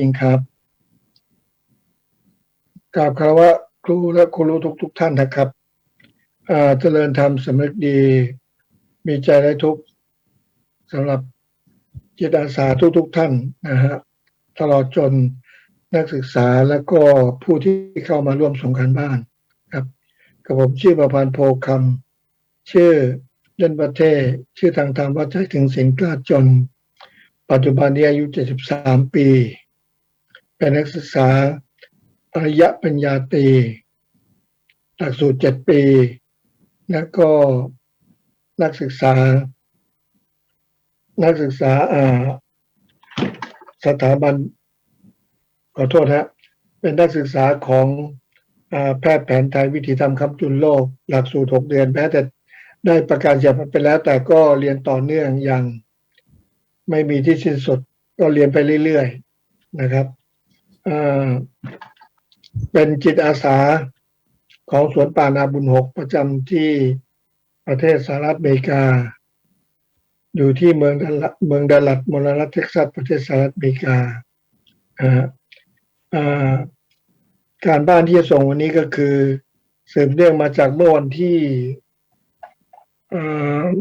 ริงครับกราบคารวะครูและครูทุกทุกๆท่านนะครับเจริญธรรมสำนึกดี มีใจและทุกสำหรับจิตอาสาทุกทุกๆท่านนะฮะตลอดจนนักศึกษาแล้วก็ผู้ที่เข้ามาร่วมส่งการบ้านครับกับผมชื่อประพันธ์โพคำชื่อเล่นประเทศ ชื่อทางธรรมว่าใจถึงสินกล้าจน ปัจจุบันนี้อายุ 73 ปี เป็นนักศึกษาปริยะปัญญาตรีหลักสูตร7ปี แล้วก็นักศึกษา นักศึกษาอ่าสถาบันขอโทษฮะเป็นนักศึกษาของอาแพทย์แผนไทยวิถีธรรมคำจุนโลก หลักสูตร6เดือนแม้แต่ได้ประกาศจากไปแล้ว แต่ก็เรียนต่อเนื่องอย่างไม่มีที่สิ้นสุดก็เรียนไปเรื่อยๆนะครับ เป็นจิตอาสาของสวนป่านาบุญหกประจำที่ประเทศสหรัฐอเมริกา อยู่ที่เมืองดัลเมืองดัลลัสมลรัฐเท็กซัสประเทศสหรัฐอเมริกาการบ้านที่จะส่งวันนี้ก็คือสืบเนื่องมาจากเมื่อวันที่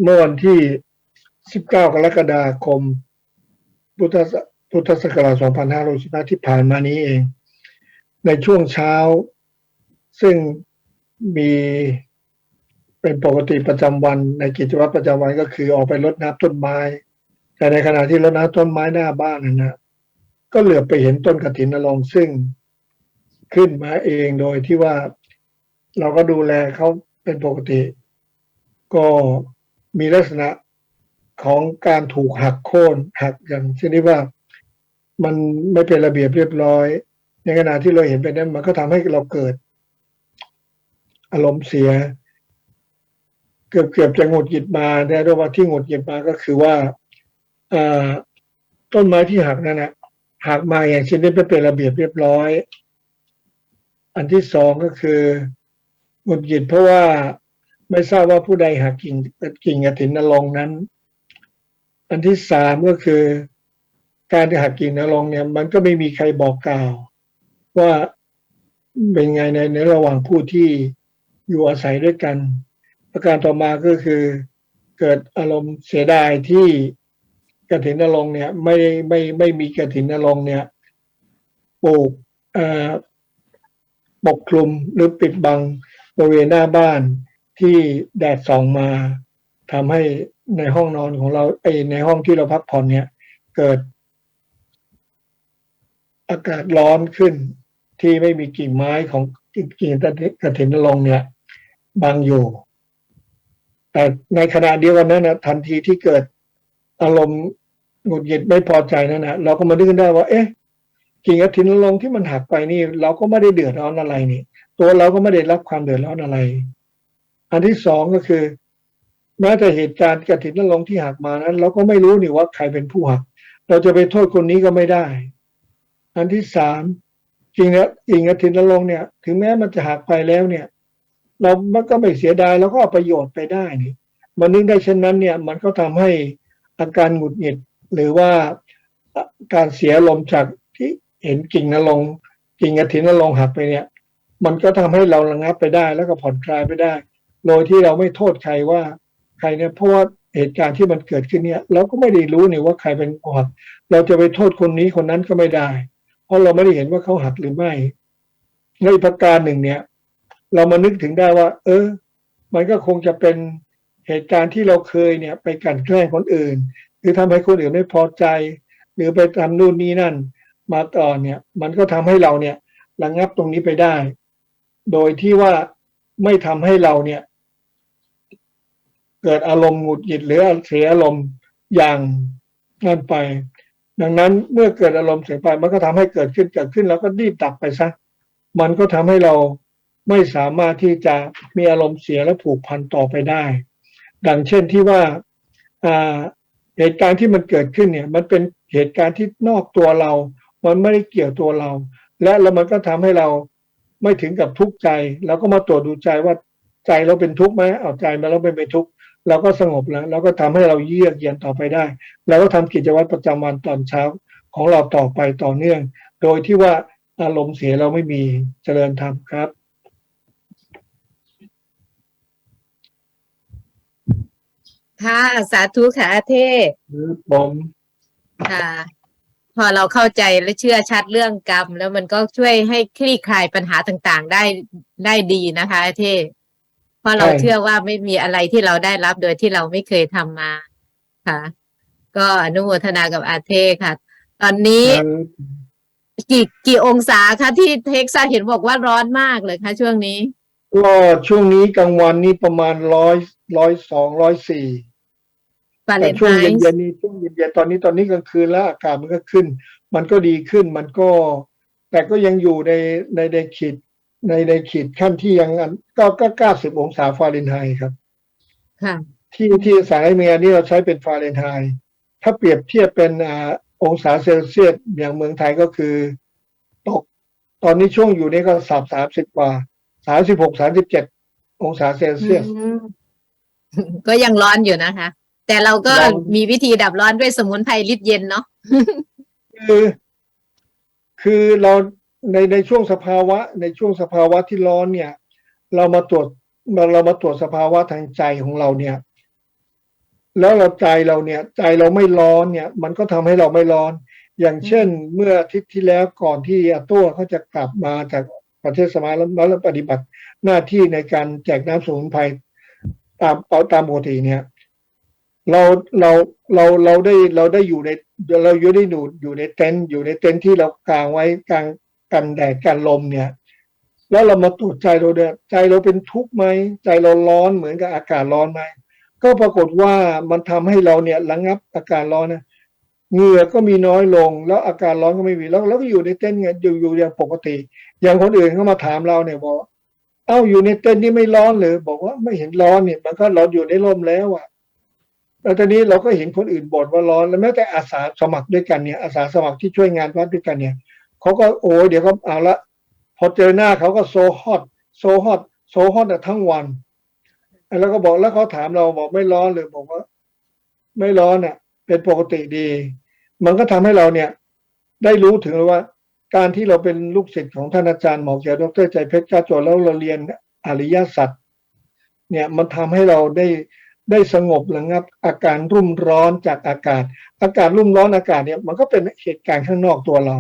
เมื่อวันที่ 19 กรกฎาคม พุทธศั พุทธศักราช 2515 ที่ผ่านมานี้เอง ในช่วงเช้า ซึ่งมีเป็นปกติประจำวัน ในกิจวัตรประจำวันก็คือออกไปรดน้ำต้นไม้ แต่ในขณะที่รดน้ำต้นไม้หน้าบ้านนั่นนะก็เหลือบไปเห็นต้นกระถินนรงซึ่งขึ้นมาเองโดยที่ว่าเราก็ดูแลเขาเป็นปกติ ก็มีลักษณะของการถูกหักโค่นหักอย่างเช่นที่ว่า มันไม่เป็นระเบียบเรียบร้อย ในขณะที่เราเห็นไปนั้นมันก็ทำให้เราเกิด อารมณ์เสีย เกือบเกือบจะหงุดหงิดมาแต่ด้วยว่าที่หงุดหงิดมาก็คือว่าอต้นไม้ที่หักนั่นนะหักมาอย่างเช่นนี้ไม่เป็นระเบียบเรียบร้อย อันที่สองก็คือหงุดหงิดเพราะว่าไม่ทราบว่าผู้ใดหักกิ่งกิ่งกระถินนรงนั้น อันที่สามก็คือ การที่หักกิ่งนรงเนี่ย มันก็ไม่มีใครบอกกล่าว ว่าเป็นไงในในระหว่างผู้ที่อยู่อาศัยด้วยกัน ประการต่อมาก็คือ เกิดอารมณ์เสียดายที่กระถินนรงเนี่ย ไม่ไม่ไม่มีกระถินนรงเนี่ยปลูกปกคลุมหรือปิดบังบริเวณหน้าบ้านที่แดดส่องมาทำให้ในห้องนอนของเราไอในห้องที่เราพักผ่อนเนี่ย เกิด อากาศร้อนขึ้น ที่ไม่มีกิ่งไม้ของกิ่งกระถินนรงเนี่ยบังอยู่ แต่ในขณะเดียวกันนั้นนะทันทีที่เกิดอารมณ์หงุดหงิดไม่พอใจนั่นนะเราก็มาดึงได้ว่า เอ๊ะกิ่งกระถินนรงที่มันหักไปนี่ เราก็ไม่ได้เดือดร้อนอะไรนี่ ตัวเราก็ไม่ได้รับความเดือดร้อนอะไร อันที่สองก็คือแม้แต่เหตุการณ์กระถินนรงที่หักมานั้น เราก็ไม่รู้นี่ว่าใครเป็นผู้หัก เราจะไปโทษคนนี้ก็ไม่ได้ อันที่สามจริงแล้วอิงกฐินนรงเนี่ย ถึงแม้มันจะหักไปแล้วเนี่ย เรามันก็ไม่เสียดายเราก็เอาประโยชน์ไปได้นี่มันนึกได้เช่นนั้นเนี่ย มันก็ทำให้อาการหงุดหงิดหรือว่าการเสียลมจากที่เห็นกิ่งนรงกิ่งกฐินนรงหักไปเนี่ย มันก็ทำให้เราระงับไปได้แล้วก็ผ่อนคลายไปได้ โดยที่เราไม่โทษใครว่าใครเนี่ยเพราะว่าเหตุการณ์ที่มันเกิดขึ้นเนี่ย เราก็ไม่ได้รู้นี่ว่าใครเป็นผู้หักเราจะไปโทษคนนี้คนนั้นก็ไม่ได้ เพราะเราไม่ได้เห็นว่าเขาหักหรือไม่ในอีกประการหนึ่งเนี่ย เรามานึกถึงได้ว่า เออ มันก็คงจะเป็นเหตุการณ์ที่เราเคยเนี่ย ไปกันแกล้งคนอื่น หรือทำให้คนอื่นไม่พอใจ หรือไปทำนู่นนี่นั่น มาต่อเนี่ย มันก็ทำให้เราเนี่ยระงับตรงนี้ไปได้ โดยที่ว่าไม่ทำให้เราเนี่ย เกิดอารมณ์หงุดหงิดหรือเสียอารมณ์อย่างนั่นไป ดังนั้นเมื่อเกิดอารมณ์เสียไปมันก็ทำให้เกิดขึ้นเกิดขึ้นแล้วก็รีบดับไปซะมันก็ทำให้เราไม่สามารถที่จะมีอารมณ์เสียและผูกพันต่อไปได้ ดังเช่นที่ว่าเหตุการณ์ที่มันเกิดขึ้นเนี่ย มันเป็นเหตุการณ์ที่นอกตัวเรา มันไม่ได้เกี่ยวตัวเรา และแล้วมันก็ทำให้เราไม่ถึงกับทุกข์ใจ แล้วก็มาตรวจดูใจว่าใจเราเป็นทุกข์ไหมเอาใจมาแล้วเป็นทุกข์ เราก็สงบแล้วแล้วก็ทำให้เราเยือกเย็นต่อไปได้แล้วก็ทำกิจวัตรประจำวันตอนเช้าของเราต่อไปต่อเนื่อง โดยที่ว่าอารมณ์เสียเราไม่มีเจริญธรรมครับค่ะสาธุค่ะอาเทศผมค่ะ พอเราเข้าใจและเชื่อชัดเรื่องกรรม แล้วมันก็ช่วยให้คลี่คลายปัญหาต่างๆ ได้ได้ดีนะคะอาเทศ เพราะเราเชื่อว่าไม่มีอะไรที่เราได้รับโดยที่เราไม่เคยทำมาค่ะ ก็อนุโมทนากับอาเทศค่ะ ตอนนี้กี่กี่องศาคะที่เท็กซัสเห็นบอกว่าร้อนมากเลยคะช่วงนี้ ก็ช่วงนี้กลางวันนี้ประมาณร้อยร้อยสองร้อยสี่ฟาเรแต่นช่วงไฮเย็นต์ๆนี้ช่วงเย็นๆตอนนี้ตอนนี้กลางคืนแล้วอากาศมันก็ขึ้น มันก็ดีขึ้นมันก็ แต่ก็ยังอยู่ในในในขีด ในในขีดขั้นที่ยังอันก็ก็เก้าสิบองศาฟาเรนไฮต์ครับ ค่ะ ที่ที่สหรัฐอเมริกานี่เราใช้เป็นฟาเรนไฮต์ถ้าเปรียบเทียบเป็นอ่าองศาเซลเซียสอย่างเมืองไทยก็คือ ตก ตอนนี้ช่วงอยู่นี่ก็สับสามสิบกว่าสามสิบหกสามสิบเจ็ดองศาเซลเซียสอืมก็ยังร้อนอยู่นะคะ แต่เราก็ร้อนมีวิธีดับร้อนด้วยสมุนไพรลิดเย็นเนาะคือ คือเรา ในในช่วงสภาวะ ในช่วงสภาวะที่ร้อนเนี่ย เรามาตรวจเราเรามาตรวจสภาวะทางใจของเราเนี่ย แล้วเราใจเราเนี่ย ใจเราไม่ร้อนเนี่ย มันก็ทำให้เราไม่ร้อน อย่างเช่น เมื่ออาทิตย์ที่แล้วก่อนที่อาตัวเขาจะกลับมาจากประเทศสมาแล้วแล้วปฏิบัติหน้าที่ในการแจกน้ำสมุนไพรตามตามปกติเนี่ย เราเราเราเราได้เราได้อยู่ในเราอยู่ได้อยู่อยู่ในเต็นท์อยู่ในเต็นท์ที่เรากางไว้กาง กันแดดกันลมเนี่ย แล้วเรามาตรวจใจเราเนี่ยใจเราเป็นทุกข์ไหมใจเราร้อนเหมือนกับอากาศร้อนไหมก็ปรากฏว่ามันทำให้เราเนี่ยระงงับอาการร้อนนะเหงื่อก็มีน้อยลง แล้วอาการร้อนก็ไม่มีแล้วแล้วก็อยู่ในเต็นท์ไงอยู่อยู่อย่างปกติ อย่างคนอื่นเขามาถามเราเนี่ยบอกเอ้าอยู่ในเต็นท์นี่ไม่ร้อนเลยบอกว่าไม่เห็นร้อนเนี่ย มันก็เราอยู่ในร่มแล้วอะแล้วตอนนี้เราก็เห็นคนอื่นบ่นว่าร้อน แล้วแม้แต่อาสาสมัครด้วยกันเนี่ยอาสาสมัครที่ช่วยงานวัดด้วยกันเนี่ย เขาก็โอ้ยเดี๋ยวก็เอาละพอเจอหน้าเขาก็โซฮอตโซฮอตโซฮอตทั้งวัน แล้วก็บอกแล้วเขาถามเราบอกไม่ร้อนเลยบอกว่า ไม่ร้อนอะ เป็นปกติดี มันก็ทำให้เราเนี่ย ได้รู้ถึงว่า การที่เราเป็นลูกศิษย์ของท่านอาจารย์หมอเกียวดรใจเพชรจ้าโจแล้วเราเรียนอริยสัจเนี่ยมันทำให้เราได้ได้สงบระงับ อาการรุ่มร้อนจากอากาศ อากาศรุ่มร้อนอากาศเนี่ย มันก็เป็นเหตุการณ์ข้างนอกตัวเรา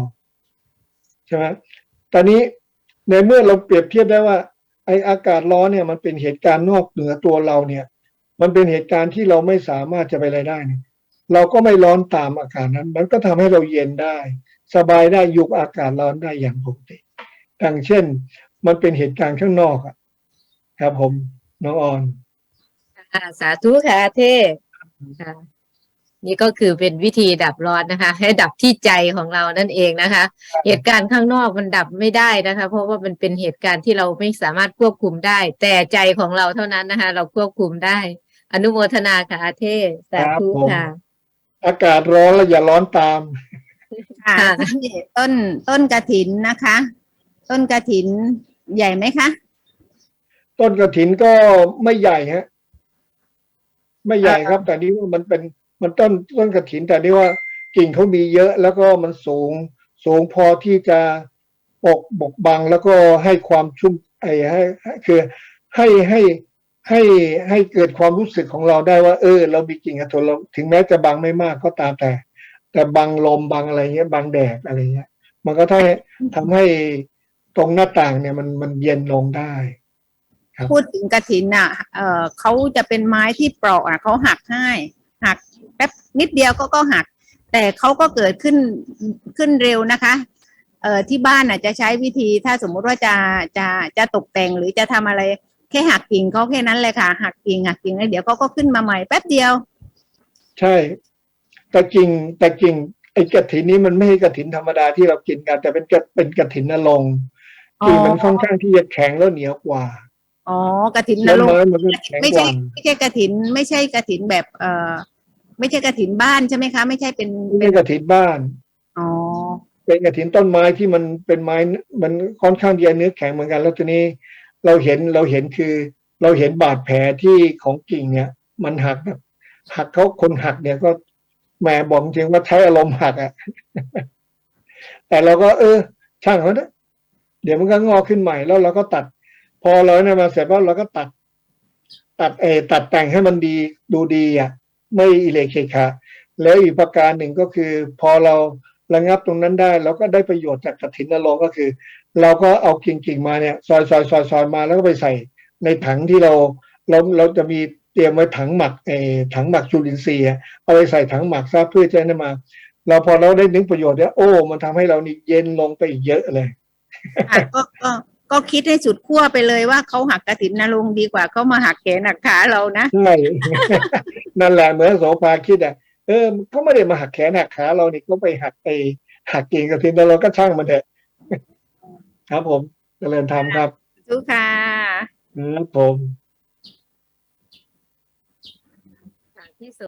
ใช่ไหมตอนนี้ในเมื่อเราเปรียบเทียบได้ว่า ไออากาศร้อนเนี่ยมันเป็นเหตุการณ์นอกเหนือตัวเราเนี่ย มันเป็นเหตุการณ์ที่เราไม่สามารถจะไปอะไรได้เนี่ยเราก็ไม่ร้อนตามอากาศนั้น มันก็ทำให้เราเย็นได้ สบายได้ยู่กับอากาศร้อนได้อย่างปกติดังเช่น มันเป็นเหตุการณ์ข้างนอกอะครับผมน้องออนสาธุค่ะเทศค่ะ นี่ก็คือเป็นวิธีดับร้อนนะคะ ให้ดับที่ใจของเรานั่นเองนะคะ เหตุการณ์ข้างนอกมันดับไม่ได้นะคะ เพราะว่ามันเป็นเหตุการณ์ที่เราไม่สามารถควบคุมได้ แต่ใจของเราเท่านั้นนะคะ เราควบคุมได้ อนุโมทนาค่ะอาเทศสาธุครับผมค่ะ อากาศร้อนแล้วอย่าร้อนตามค่ะค่ะที่ต้นต้นกระถินนะคะ ต้นกระถินใหญ่ไหมคะ ต้นกระถินก็ไม่ใหญ่ฮะ ไม่ใหญ่ครับ แต่นี่ว่ามันเป็น มันต้นต้นกระถินแต่นี่ว่ากิ่งเขามีเยอะแล้วก็มันสูง สูงพอที่จะปกบกบังแล้วก็ให้ความชุ่มไอ้ให้คือให้ให้ให้ให้เกิดความรู้สึกของเราได้ว่า เออ เรามีกิ่งกระถินเราถึงแม้จะบังไม่มากก็ตามแต่ แต่บังลมบังอะไรเงี้ยบังแดดอะไรเงี้ย มันก็ทำให้ทำให้ตรงหน้าต่างเนี่ยมันมันเย็นลงได้พูดถึงกระถินอะ เออเขาจะเป็นไม้ที่เปราะอะเขาหักให้หัก แป๊บนิดเดียวก็ก็หัก แต่เขาก็เกิดขึ้นขึ้นเร็วนะคะเอ่อที่บ้านอะจะใช้วิธีถ้าสมมุติว่าจะจะจะตกแต่งหรือจะทำอะไรแค่หักกิ่งเขาแค่นั้นเลยค่ะ หักกิ่งหักกิ่งแล้วเดี๋ยวเขาก็ขึ้นมาใหม่แป๊บเดียว ใช่แต่จริงแต่จริงไอ้กระถินนี้มันไม่ใช่กระถินธรรมดาที่เรากินกัน แต่เป็นกระเป็นกระถินนรงค์อ๋อกิ่งมันค่อนข้างที่จะแข็งแล้วเหนียวกว่าอ๋อกระถินนแล้วรงไม้ค์มันก็แข็งไม่กใช่ว่าไม่ใช่กระถินไม่ใช่กระถินแบบเอ่อ ไม่ใช่กระถินบ้านใช่ไหมคะ ไม่ใช่เป็นไม่เป็ใช่นกระถินบ้าน อ๋อ เป็นกระถินต้นไม้ที่มันเป็นไม้มันค่อนข้างที่จะเนื้อแข็งเหมือนกัน แล้วทีนี้เราเห็นเราเห็นคือ เราเห็นบาดแผลที่ของกิ่งเนี่ยมันหักแบบหักเขาคนหักเนี่ยก็แหมบอกจริงว่าใช้อารมณ์หักอะ แต่เราก็ เออ ช่างเขาเนอะเดี๋ยวมันก็งอกขึ้นใหม่แล้วเราก็ตัด พอเราเนี่ยมาเสร็จแล้วเราก็ตัด ตัดเออตัดแต่งให้มันดีดูดีอะ ไม่อิเล็กเคคะ แล้วอีกประการหนึ่งก็คือ พอเราระงับตรงนั้นได้เราก็ได้ประโยชน์จากกฐินนรงก็คือ เราก็เอากิ่งๆมาเนี่ยซอยซอยซอยซอยมาแล้วก็ไปใส่ในถังที่เราเราเราจะมีเตรียมไว้ถังหมักเออถังหมักจุลินทรีย์เอาไปใส่ถังหมักซะเพื่อจะได้มา เราพอเราได้นึกประโยชน์เนี่ยโอ้ มันทำให้เรานี่เย็นลงไปอีกเยอะเลยก็ ก็ก็คิดให้สุดขั้วไปเลยว่าเขาหักกระถินนรงค์ดีกว่าเขามาหักแขนหักขาเรานะใช่นั่นแหละเหมือนโสภาคิดอะเออเขาไม่ได้มาหักแขนหักขาเรานี่ก็ไปหักไอหักกิ่งกระถินแล้วเราก็ช่างมันเถอะครับผมเจริญธรรมครับทุกค่ะครับผมที่สุด